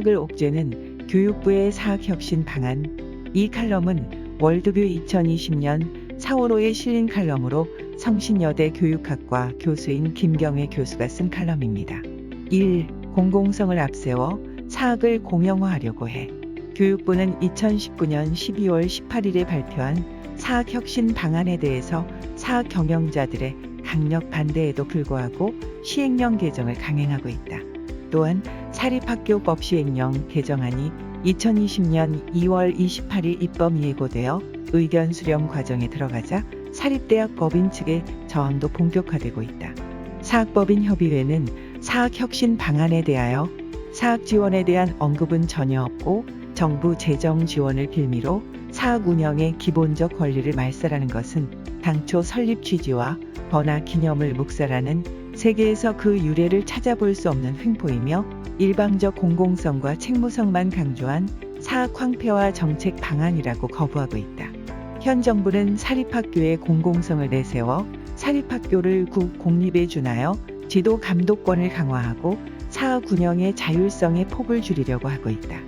사학을 옥죄는 교육부의 사학혁신 방안. 이 칼럼은 월드뷰 2020년 4월호에 실린 칼럼으로 성신여대 교육학과 교수인 김경애 교수가 쓴 칼럼입니다. 1. 공공성을 앞세워 사학을 공영화하려고 해. 교육부는 2019년 12월 18일에 발표한 사학혁신 방안에 대해서 사학 경영자들의 강력 반대에도 불구하고 시행령 개정을 강행하고 있다. 또한 사립학교법 시행령 개정안이 2020년 2월 28일 입법 예고되어 의견 수렴 과정에 들어가자 사립대학 법인 측의 저항도 본격화되고 있다. 사학법인 협의회는 사학혁신 방안에 대하여 사학 지원에 대한 언급은 전혀 없고 정부 재정 지원을 빌미로 사학 운영의 기본적 권리를 말살하는 것은 당초 설립 취지와 번화 기념을 묵살하는 세계에서 그 유래를 찾아볼 수 없는 횡포이며 일방적 공공성과 책무성만 강조한 사학 황폐화 정책 방안이라고 거부하고 있다. 현 정부는 사립학교의 공공성을 내세워 사립학교를 국 공립에 준하여 지도 감독권을 강화하고 사학 운영의 자율성에 폭을 줄이려고 하고 있다.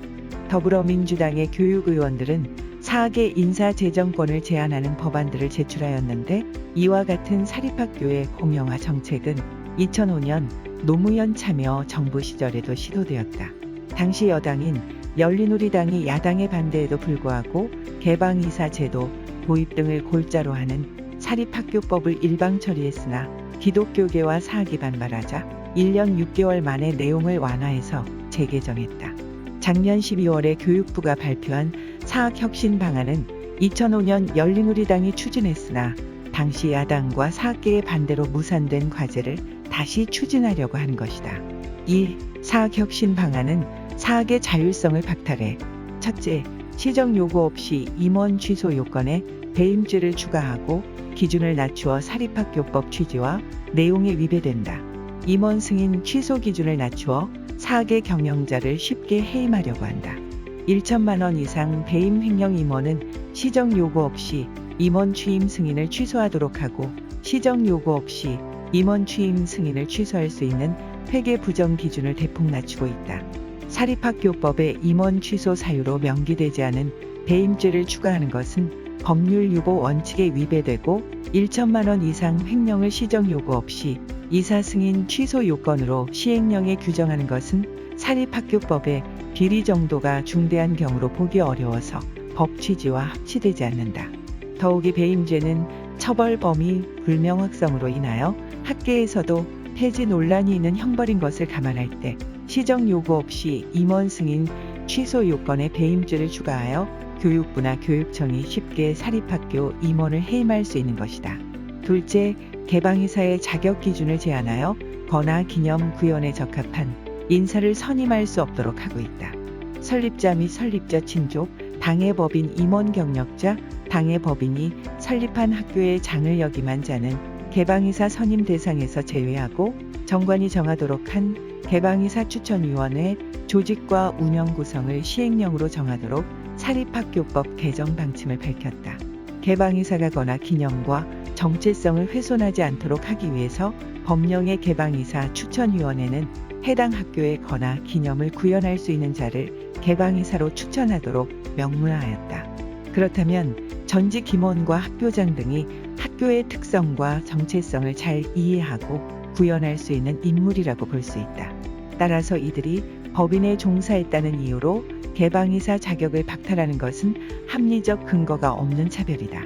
더불어민주당의 교육의원들은 사학의 인사재정권을 제한하는 법안들을 제출하였는데 이와 같은 사립학교의 공영화 정책은 2005년 노무현 참여 정부 시절에도 시도되었다. 당시 여당인 열린우리당이 야당의 반대에도 불구하고 개방이사 제도 도입 등을 골자로 하는 사립학교법을 일방 처리했으나 기독교계와 사학이 반발하자 1년 6개월 만에 내용을 완화해서 재개정했다. 작년 12월에 교육부가 발표한 사학혁신 방안은 2005년 열린우리당이 추진했으나 당시 야당과 사학계의 반대로 무산된 과제를 다시 추진하려고 하는 것이다. 1. 사학혁신 방안은 사학의 자율성을 박탈해 첫째, 시정 요구 없이 임원 취소 요건에 배임죄를 추가하고 기준을 낮추어 사립학교법 취지와 내용에 위배된다. 임원 승인 취소 기준을 낮추어 사학의 경영자를 쉽게 해임하려고 한다. 1천만 원 이상 배임 횡령 임원은 시정 요구 없이 임원 취임 승인을 취소하도록 하고 시정 요구 없이 임원 취임 승인을 취소할 수 있는 회계 부정 기준을 대폭 낮추고 있다. 사립학교법에 임원 취소 사유로 명기되지 않은 배임죄를 추가하는 것은 법률 유보 원칙에 위배되고 1천만 원 이상 횡령을 시정 요구 없이 이사 승인 취소 요건으로 시행령에 규정하는 것은 사립학교법의 비리 정도가 중대한 경우로 보기 어려워서 법 취지와 합치되지 않는다. 더욱이 배임죄는 처벌 범위 불명확성으로 인하여 학계에서도 폐지 논란이 있는 형벌인 것을 감안할 때 시정 요구 없이 임원 승인 취소 요건에 배임죄를 추가하여 교육부나 교육청이 쉽게 사립학교 임원을 해임할 수 있는 것이다. 둘째, 개방이사의 자격 기준을 제한하여 번화 기념 구현에 적합한 인사를 선임할 수 없도록 하고 있다. 설립자 및 설립자 친족, 당의 법인 임원 경력자, 당의 법인이 설립한 학교의 장을 역임한 자는 개방이사 선임 대상에서 제외하고 정관이 정하도록 한 개방이사 추천위원회 조직과 운영 구성을 시행령으로 정하도록 사립학교법 개정 방침을 밝혔다. 개방이사가 거나 기념과 정체성을 훼손하지 않도록 하기 위해서 법령의 개방이사 추천위원회는 해당 학교에 거나 기념을 구현할 수 있는 자를 개방이사로 추천하도록 명문화하였다. 그렇다면 전직 임원과 학교장 등이 학교의 특성과 정체성을 잘 이해하고 구현할 수 있는 인물이라고 볼 수 있다. 따라서 이들이 법인에 종사했다는 이유로 개방이사 자격을 박탈하는 것은 합리적 근거가 없는 차별이다.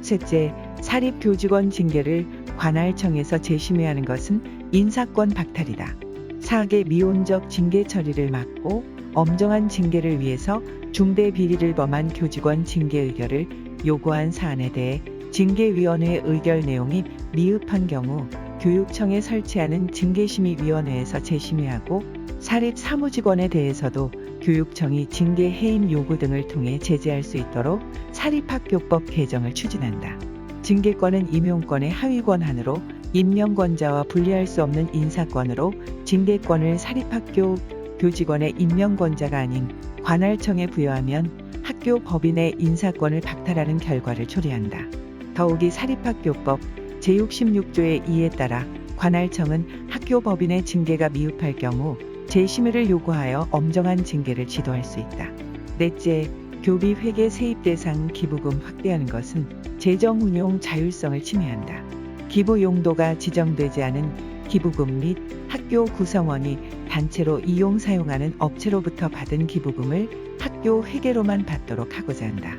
셋째, 사립교직원 징계를 관할청에서 재심의하는 것은 인사권 박탈이다. 사학의 미온적 징계 처리를 막고 엄정한 징계를 위해서 중대 비리를 범한 교직원 징계 의결을 요구한 사안에 대해 징계위원회 의결 내용이 미흡한 경우 교육청에 설치하는 징계심의위원회에서 재심의하고 사립 사무직원에 대해서도 교육청이 징계 해임 요구 등을 통해 제재할 수 있도록 사립학교법 개정을 추진한다. 징계권은 임용권의 하위권 한으로 임명권자와 분리할 수 없는 인사권으로 징계권을 사립학교 교 직원의 임명권자가 아닌 관할청에 부여하면 학교 법인의 인사권을 박탈하는 결과를 초래한다. 더욱이 사립학교법 제66조의 2에 따라 관할청은 학교 법인의 징계가 미흡할 경우 재심의를 요구하여 엄정한 징계를 지도할 수 있다. 넷째, 교비 회계 세입 대상 기부금 확대하는 것은 재정 운용 자율성을 침해한다. 기부 용도가 지정되지 않은 기부금 및 학교 구성원이 단체로 이용 사용하는 업체로부터 받은 기부금을 학교 회계로만 받도록 하고자 한다.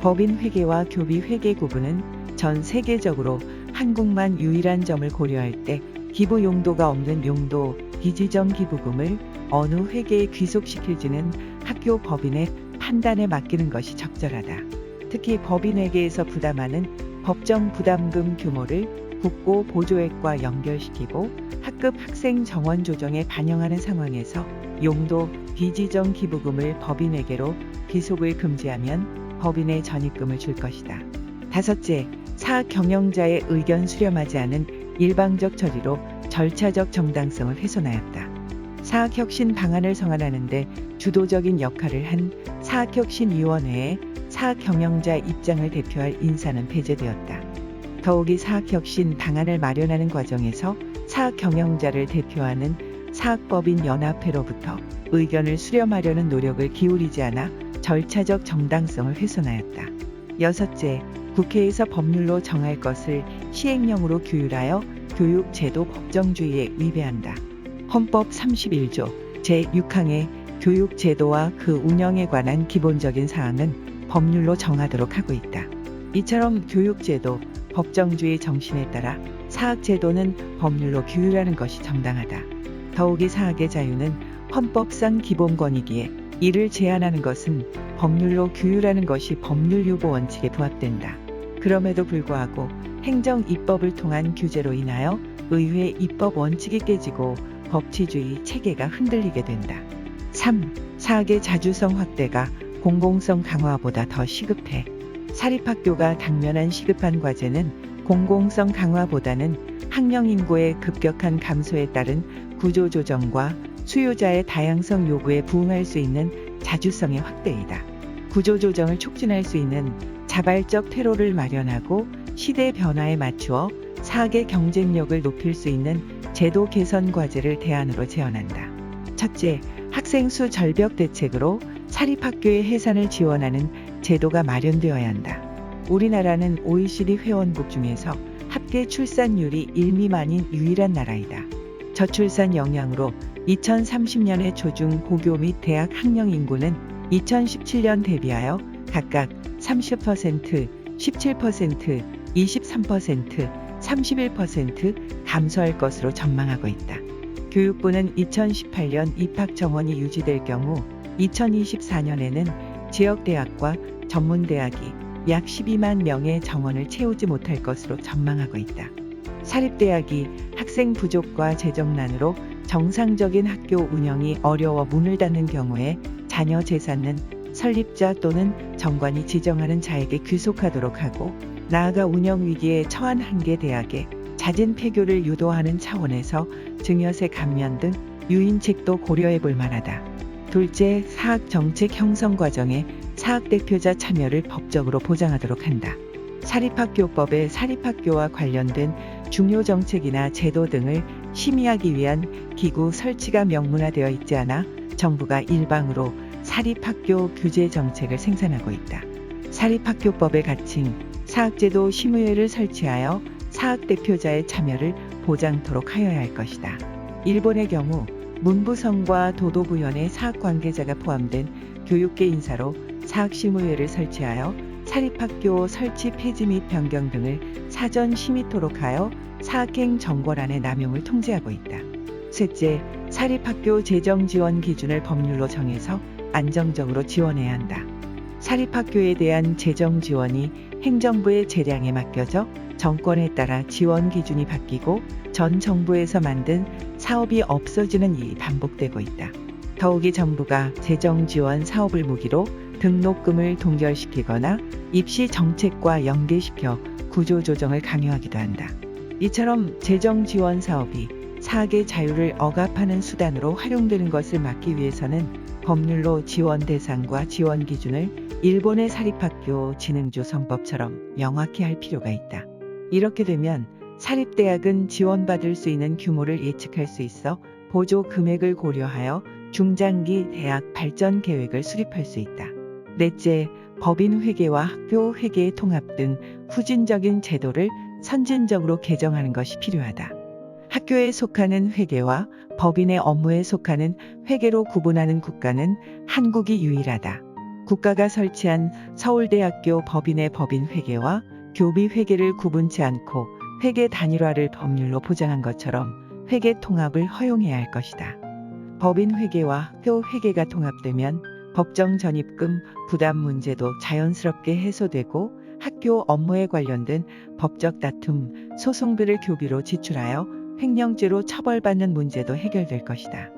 법인 회계와 교비 회계 구분은 전 세계적으로 한국만 유일한 점을 고려할 때 기부 용도가 없는 용도 비지정 기부금을 어느 회계에 귀속시킬지는 학교 법인의 판단에 맡기는 것이 적절하다. 특히 법인 회계에서 부담하는 법정 부담금 규모를 국고 보조액과 연결시키고 학급 학생 정원 조정에 반영하는 상황에서 용도 비지정 기부금을 법인에게로 귀속을 금지하면 법인의 전입금을 줄 것이다. 다섯째, 사학 경영자의 의견 수렴하지 않은 일방적 처리로 절차적 정당성을 훼손하였다. 사학혁신 방안을 성안하는데 주도적인 역할을 한 사학혁신위원회에 사학경영자 입장을 대표할 인사는 배제되었다. 더욱이 사학혁신 방안을 마련하는 과정에서 사학 경영자를 대표하는 사학법인 연합회로부터 의견을 수렴하려는 노력을 기울이지 않아 절차적 정당성을 훼손하였다. 여섯째, 국회에서 법률로 정할 것을 시행령으로 규율하여 교육 제도 법정주의에 위배한다. 헌법 31조 제6항의 교육 제도와 그 운영에 관한 기본적인 사항은 법률로 정하도록 하고 있다. 이처럼 교육 제도, 법정주의 정신에 따라 사학 제도는 법률로 규율하는 것이 정당하다. 더욱이 사학의 자유는 헌법상 기본권이기에 이를 제한하는 것은 법률로 규율하는 것이 법률 유보 원칙에 부합된다. 그럼에도 불구하고 행정 입법을 통한 규제로 인하여 의회 입법 원칙이 깨지고 법치주의 체계가 흔들리게 된다. 3. 사학의 자주성 확대가 공공성 강화보다 더 시급해. 사립학교가 당면한 시급한 과제는 공공성 강화보다는 학령 인구의 급격한 감소에 따른 구조 조정과 수요자의 다양성 요구에 부응할 수 있는 자주성의 확대이다. 구조 조정을 촉진할 수 있는 자발적 퇴로를 마련하고 시대 변화에 맞추어 사학의 경쟁력을 높일 수 있는 제도 개선 과제를 대안으로 제언한다. 첫째, 학생 수 절벽 대책으로 사립학교의 해산을 지원하는 제도가 마련되어야 한다. 우리나라는 OECD 회원국 중에서 합계 출산율이 1 미만인 유일한 나라이다. 저출산 영향으로 2030년의 초중 고교 및 대학 학령 인구는 2017년 대비하여 각각 30%, 17%, 23%, 31% 감소할 것으로 전망하고 있다. 교육부는 2018년 입학 정원이 유지될 경우 2024년에는 지역 대학과 전문 대학이 약 12만 명의 정원을 채우지 못할 것으로 전망하고 있다. 사립대학이 학생 부족과 재정난으로 정상적인 학교 운영이 어려워 문을 닫는 경우에 자녀 재산은 설립자 또는 정관이 지정하는 자에게 귀속하도록 하고 나아가 운영 위기에 처한 한 개 대학에 잦은 폐교를 유도하는 차원에서 증여세 감면 등 유인책도 고려해 볼 만하다. 둘째, 사학 정책 형성 과정에 사학 대표자 참여를 법적으로 보장하도록 한다. 사립학교법에 사립학교와 관련된 중요 정책이나 제도 등을 심의하기 위한 기구 설치가 명문화되어 있지 않아 정부가 일방으로 사립학교 규제 정책을 생산하고 있다. 사립학교법에 갇힌 사학제도 심의회를 설치하여 사학 대표자의 참여를 보장토록 하여야 할 것이다. 일본의 경우 문부성과 도도부연의 사학 관계자가 포함된 교육계 인사로 사학심의회를 설치하여 사립학교 설치 폐지 및 변경 등을 사전 심의토록 하여 사학행 정권안의 남용을 통제하고 있다. 셋째, 사립학교 재정 지원 기준을 법률로 정해서 안정적으로 지원해야 한다. 사립학교에 대한 재정 지원이 행정부의 재량에 맡겨져 정권에 따라 지원 기준이 바뀌고 전 정부에서 만든 사업이 없어지는 일이 반복되고 있다. 더욱이 정부가 재정 지원 사업을 무기로 등록금을 동결시키거나 입시 정책과 연계시켜 구조조정을 강요하기도 한다. 이처럼 재정 지원 사업이 사학의 자유를 억압하는 수단으로 활용되는 것을 막기 위해서는 법률로 지원 대상과 지원 기준을 일본의 사립학교 진흥조 성법처럼 명확히 할 필요가 있다. 이렇게 되면 사립대학은 지원받을 수 있는 규모를 예측할 수 있어 보조 금액을 고려하여 중장기 대학 발전 계획을 수립할 수 있다. 넷째, 법인 회계와 학교 회계의 통합 등 후진적인 제도를 선진적으로 개정하는 것이 필요하다. 학교에 속하는 회계와 법인의 업무에 속하는 회계로 구분하는 국가는 한국이 유일하다. 국가가 설치한 서울대학교 법인의 법인 회계와 교비 회계를 구분치 않고 회계 단일화를 법률로 보장한 것처럼 회계 통합을 허용해야 할 것이다. 법인 회계와 학교 회계가 통합되면 법정 전입금 부담 문제도 자연스럽게 해소되고 학교 업무에 관련된 법적 다툼, 소송비를 교비로 지출하여 횡령죄로 처벌받는 문제도 해결될 것이다.